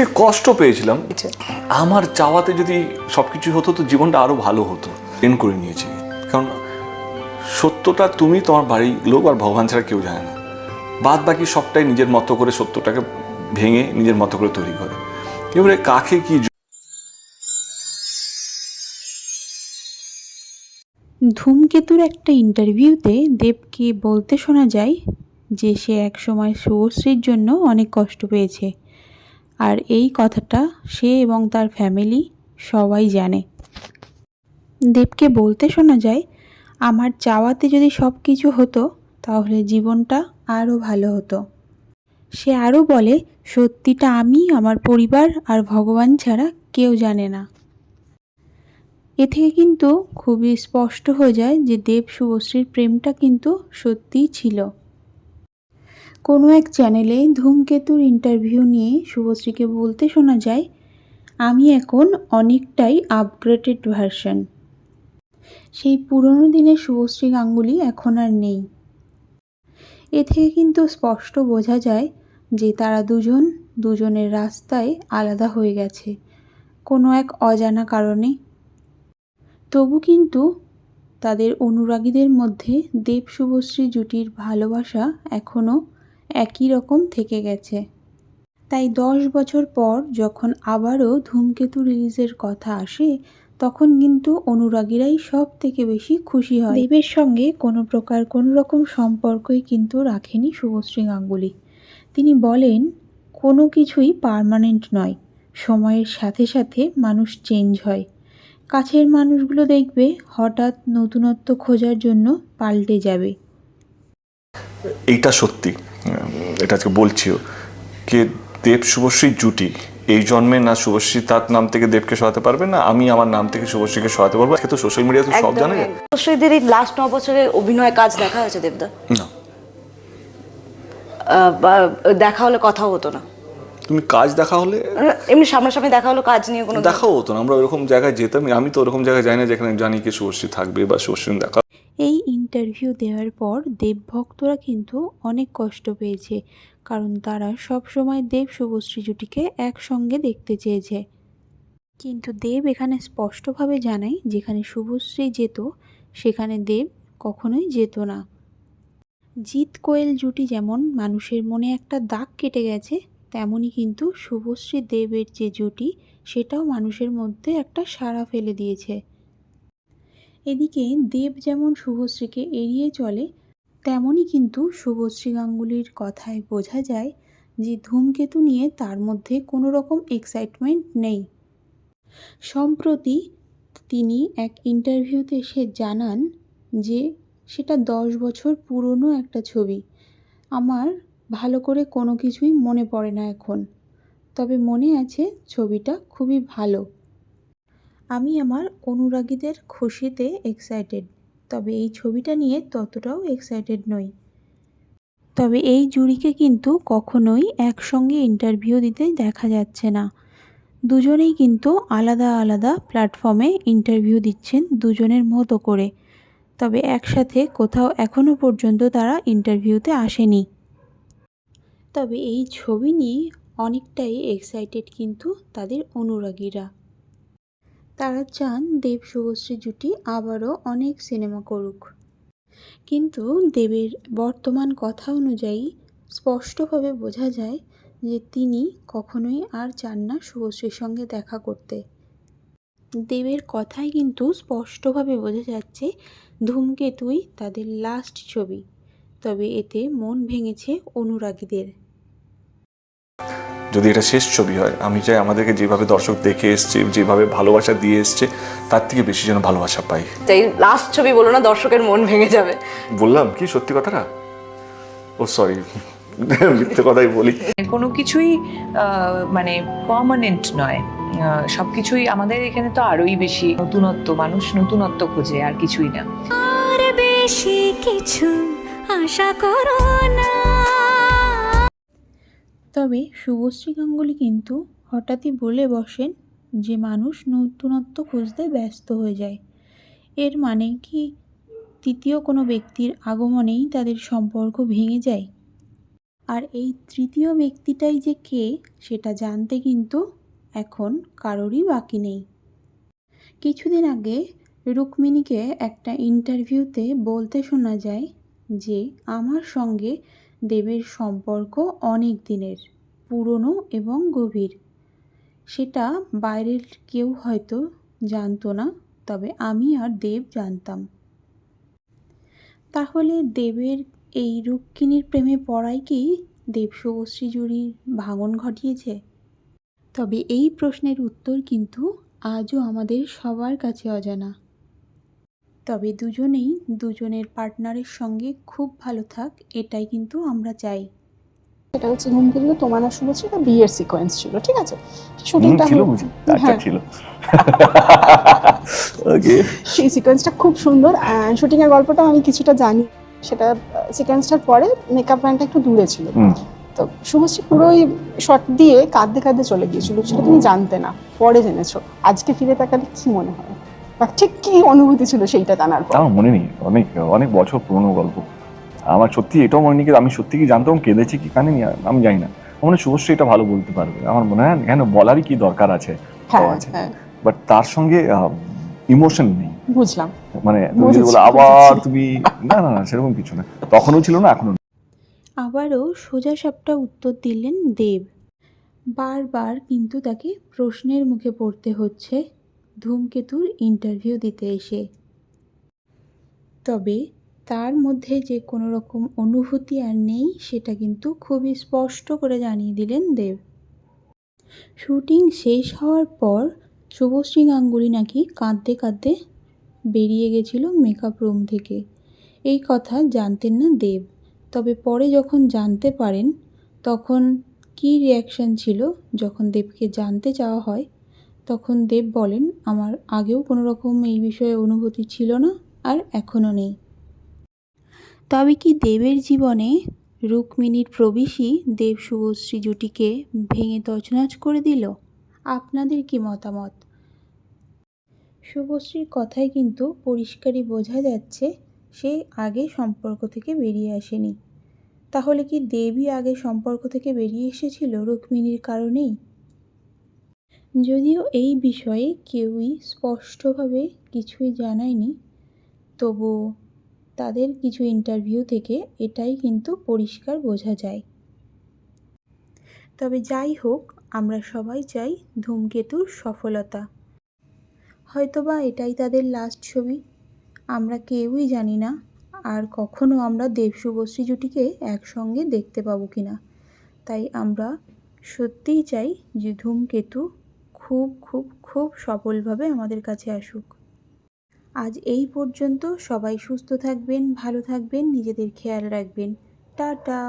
সে কষ্ট পেয়েছিলাম। আমার চাওয়াতে যদি সব কিছু হতো তো জীবনটা আরও ভালো হতো। ট্রেন করে নিয়েছি। কারণ সত্যটা তুমি তোমার বাড়ির লোক আর ভগবান ছাড়া কেউ জানে না। বাদ বাকি সবটাই নিজের মতো করে সত্যটাকে ভেঙে নিজের মতো করে তৈরি করে। এবারে কাকে কি ধূমকেতুর একটা ইন্টারভিউতে দেবকে বলতে শোনা যায় যে সে একসময় শুভশ্রীর জন্য অনেক কষ্ট পেয়েছে। আর এই কথাটা সে এবং তার ফ্যামিলি সবাই জানে। দেবকে বলতে শোনা যায়, আমার চাওয়াতে যদি সব কিছু হতো, তাহলে জীবনটা আরও ভালো হতো। সে আরও বলে, সত্যিটা আমি, আমার পরিবার আর ভগবান ছাড়া কেউ জানে না। এ থেকে কিন্তু খুবই স্পষ্ট হয়ে যায় যে দেব শুভশ্রীর প্রেমটা কিন্তু সত্যিই ছিল। কোনো এক চ্যানেলে ধূমকেতুর ইন্টারভিউ নিয়ে শুভশ্রীকে বলতে শোনা যায়, আমি এখন অনেকটাই আপগ্রেডেড ভার্সন সেই পুরনো দিনের শুভশ্রী গাঙ্গুলি এখন আর নেই। এ থেকে কিন্তু স্পষ্ট বোঝা যায় যে তারা দুজন দুজনের রাস্তায় আলাদা হয়ে গেছে, কোনো এক অজানা কারণে। তবু কিন্তু তাদের অনুরাগীদের মধ্যে দেব শুভশ্রী জুটির ভালোবাসা এখনও একই রকম থেকে গেছে। তাই দশ বছর পর যখন আবারও ধূমকেতু রিলিজের কথা আসে, তখন কিন্তু অনুরাগীরাই সব থেকে বেশি খুশি হয়। দেবের সঙ্গে কোনো প্রকার কোনো রকম সম্পর্কই কিন্তু রাখেনি শুভশ্রী গাঙ্গুলি। তিনি বলেন, কোনো কিছুই পার্মানেন্ট নয়, সময়ের সাথে সাথে মানুষ চেঞ্জ হয়। কাছের মানুষগুলো দেখবে হঠাৎ নতুনত্ব খোঁজার জন্য পাল্টে যাবে। এইটা সত্যি। এটা আজকে বলছিও কে দেব শুভশ্রীর জুটি এই জন্মে না শুভশ্রী তার নাম থেকে দেবকে সরাতে পারবে না? আমি আমার নাম থেকে শুভশ্রীকে সরাতে পারব? আজকে তো সোশ্যাল মিডিয়াতে সব জানা। যায় অবশ্যই এই লাস্ট ন বছরে অভিনয় কাজ দেখা হয়েছে দেবদা? না। দেখা হলে কথা হতো না। তুমি কাজ দেখা হলে? এমনি সামনাসামনি দেখা হলো কাজ নিয়ে কোনো দেখাও হতো না আমরা ওরকম জায়গায় যেতাম আমি তো ওরকম জায়গায় যাই না যেখানে জানি কি শুভশ্রী থাকবে বা শুভশ্রী দেখা এই ইন্টারভিউ দেওয়ার পর দেব ভক্তরা কিন্তু অনেক কষ্ট পেয়েছে, কারণ তারা সব সময় দেব শুভশ্রী জুটিকে একসঙ্গে দেখতে চেয়েছে। কিন্তু দেব এখানে স্পষ্টভাবে জানায়, যেখানে শুভশ্রী যেত, সেখানে দেব কখনোই যেত না। জিৎ কোয়েল জুটি যেমন মানুষের মনে একটা দাগ কেটে গেছে তেমনই কিন্তু শুভশ্রী দেবের যে জুটি, সেটাও মানুষের মধ্যে একটা সাড়া ফেলে দিয়েছে। এদিকে দেব যেমন শুভশ্রীকে এড়িয়ে চলে, তেমনই কিন্তু শুভশ্রী গাঙ্গুলির কথায় বোঝা যায় যে ধূমকেতু নিয়ে তার মধ্যে কোনো রকম এক্সাইটমেন্ট নেই। সম্প্রতি তিনি এক ইন্টারভিউতে এসে জানান যে, সেটা দশ বছর পুরনো একটা ছবি। আমার ভালো করে কোনো কিছুই মনে পড়ে না এখন। তবে মনে আছে ছবিটা খুবই ভালো। আমি আমার অনুরাগীদের খুশিতে এক্সাইটেড তবে এই ছবিটা নিয়ে ততটাও এক্সাইটেড নই। তবে এই জুড়িকে কিন্তু কখনোই একসঙ্গে ইন্টারভিউ দিতে দেখা যাচ্ছে না। দুজনেই কিন্তু আলাদা আলাদা প্ল্যাটফর্মে ইন্টারভিউ দিচ্ছেন দুজনের মতো করে। তবে একসাথে কোথাও এখনও পর্যন্ত তারা ইন্টারভিউতে আসেনি। তবে এই ছবি নিয়ে অনেকটাই এক্সাইটেড কিন্তু তাদের অনুরাগীরা। তারা চান দেব শুভশ্রী জুটি আবারও অনেক সিনেমা করুক। কিন্তু দেবের বর্তমান কথা অনুযায়ী স্পষ্টভাবে বোঝা যায় যে তিনি কখনোই আর চান না শুভশ্রীর সঙ্গে দেখা করতে। দেবের কথায় কিন্তু স্পষ্টভাবে বোঝা যাচ্ছে ধূমকেতুই তাদের লাস্ট ছবি। তবে এতে মন ভেঙেছে অনুরাগীদের। যদি এটা শেষ ছবি হয় আমি চাই আমাদেরকে যেভাবে দর্শক দেখে এসছে যেভাবে ভালোবাসা দিয়ে এসছে তার থেকে বেশি যেন ভালোবাসা পাই। তাই লাস্ট ছবি বলো না দর্শকের মন ভেঙে যাবে। বললাম কি সত্যি কথাটা? ও সরি মিথ্যে কথাই বলি। কোনো কিছুই মানে পার্মানেন্ট নয়। সব কিছুই আমাদের এখানে তো আরোই বেশি নতুনত্ব মানুষ নতুনত্ব খোঁজে আর কিছুই না। আর বেশি কিছু আশা করো না। তবে শুভশ্রী গাঙ্গুলি কিন্তু হঠাৎই বলে বসেন যে মানুষ নতুনত্ব খুঁজতে ব্যস্ত হয়ে যায়। এর মানে কি তৃতীয় কোনো ব্যক্তির আগমনেই তাদের সম্পর্ক ভেঙে যায়? আর এই তৃতীয় ব্যক্তিটাই যে কে সেটা জানতে কিন্তু এখন কারোরই বাকি নেই। কিছুদিন আগে রুক্মিণীকে একটা ইন্টারভিউতে বলতে শোনা যায় যে, আমার সঙ্গে দেবের সম্পর্ক অনেক দিনের, পুরনো এবং গভীর। সেটা বাইরের কেউ হয়তো জানতো না, তবে আমি আর দেব জানতাম। তাহলে দেবের এই রুক্মিণীর প্রেমে পড়াই কি দেব শুভশ্রী জুড়ির ভাঙন ঘটিয়েছে? তবে এই প্রশ্নের উত্তর কিন্তু আজও আমাদের সবার কাছে অজানা। তবে দুজনেই দুজনের পার্টনারের সঙ্গে খুব ভালো থাক এটাই কিন্তু আমরা চাই। সেটা হচ্ছে ধূমকেতু তোমার আর শুভশ্রী একটা বিয়ের সিকোয়েন্স ছিল ঠিক আছে? শুটিংটা ছিল বুঝি আচ্ছা ছিল। ওকে সেই সিকোয়েন্সটা খুব সুন্দর শুটিং এর গল্পটা আমি কিছুটা জানি সেটা সিকোয়েন্সটার পরে মেকআপ ম্যানটা একটু দূরে ছিল। তো শুভশ্রী পুরোই শট দিয়ে কাঁদতে কাঁদতে চলে গিয়েছিল সেটা তুমি জানতে না পরে জেনেছো। আজকে ফিরে তাকালে কি মনে হয়? ঠিক কি অনুভূতি ছিল সেইটা জানার পর? আমার মনে নেই অনেক অনেক বছর পুরনো গল্প। আমার সত্যি এটাও মনে নেই কি আমি সত্যি কি জানতাম কেঁদেছি কি কানেনি আমি জানি না। মনে হয় শুভশ্রী এটা ভালো বলতে পারবে। আমার মনে হয় কেন বলারই কি দরকার আছে হ্যাঁ আছে। হ্যাঁ। বাট তার সঙ্গে ইমোশন নেই। বুঝলাম। মানে তুমি যদি বলো আবার তুমি না না না সেরকম কিছু না। তখনও ছিল না এখনও নেই। আবারও সোজা সাপটা উত্তর দিলেন দেব। বারবার কিন্তু তাকে প্রশ্নের মুখে পড়তে হচ্ছে। ধূমকেতুর ইন্টারভিউ দিতে এসে। তবে তার মধ্যে যে কোনো রকম অনুভূতি আর নেই, সেটা কিন্তু খুবই স্পষ্ট করে জানিয়ে দিলেন দেব। শুটিং শেষ হওয়ার পর শুভশ্রী গাঙ্গুলি নাকি কাঁদতে কাঁদতে বেরিয়ে গেছিল মেকআপ রুম থেকে। এই কথা জানতেন না দেব, তবে পরে যখন জানতে পারেন, তখন কী রিয়াকশান ছিল যখন দেবকে জানতে চাওয়া হয় তখন দেব বলেন, আমার আগেও কোনো রকম এই বিষয়ে অনুভূতি ছিল না আর এখনও নেই। তবে কি দেবের জীবনে রুক্মিণীর প্রবেশই দেব শুভশ্রী জুটিকে ভেঙে তছনছ করে দিল? আপনাদের কি মতামত? শুভশ্রীর কথায় কিন্তু পরিষ্কারই বোঝা যাচ্ছে সে আগে সম্পর্ক থেকে বেরিয়ে আসেনি। তাহলে কি দেবী আগে সম্পর্ক থেকে বেরিয়ে এসেছিল রুক্মিণীর কারণেই? যদিও এই বিষয়ে কেউই স্পষ্টভাবে কিছুই জানায়নি, তবু তাদের কিছু ইন্টারভিউ থেকে এটাই কিন্তু পরিষ্কার বোঝা যায়। তবে যাই হোক, আমরা সবাই চাই ধূমকেতুর সফলতা। হয়তোবা এটাই তাদের লাস্ট ছবি। আমরা কেউই জানি না আর কখনো আমরা দেব শুভশ্রী জুটিকে একসঙ্গে দেখতে পাবো কি না তাই আমরা সত্যিই চাই যে ধূমকেতু খুব খুব খুব সফলভাবে আমাদের কাছে আসুক। আজ এই পর্যন্ত সবাই সুস্থ থাকবেন, ভালো থাকবেন, নিজেদের খেয়াল রাখবেন। টাটা!